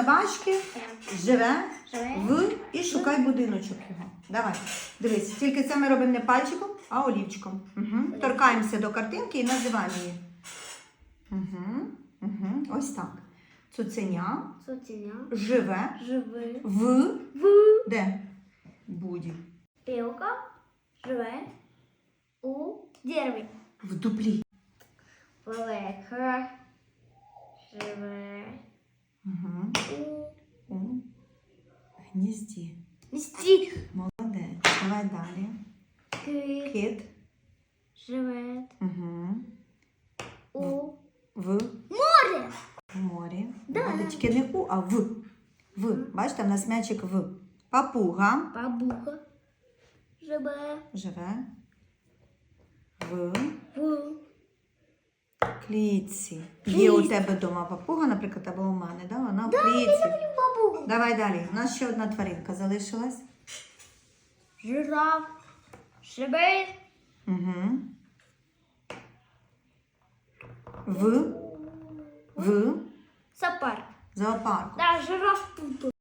Собачки живе в і шукай будиночок його. Давай. Дивись, тільки це ми робимо не пальчиком, а олівчиком. Угу. Торкаємося до картинки і називаємо її. Угу. Угу. Ось так. Цуценя Сутеня. живе Живе. в В. де? Буді. Білка живе у дереві. В дуплі. Лелека живе Угу. у У гнізді. листі. Молодець. Давай далі. Кит Кит. живе Угу. у В морі. морі. Да. Але не у, а в. В. Бачите, в нас м'ячик в. Папуга Бабуха живе живе в в клітці. Є у тебе вдома папуга, наприклад, або у мене, да? вона в клітці. Давай далі. У нас ще одна тваринка залишилась. Жираф Шибель. Угу. В. В зоопарк. зоопарку. Да, жираф тут.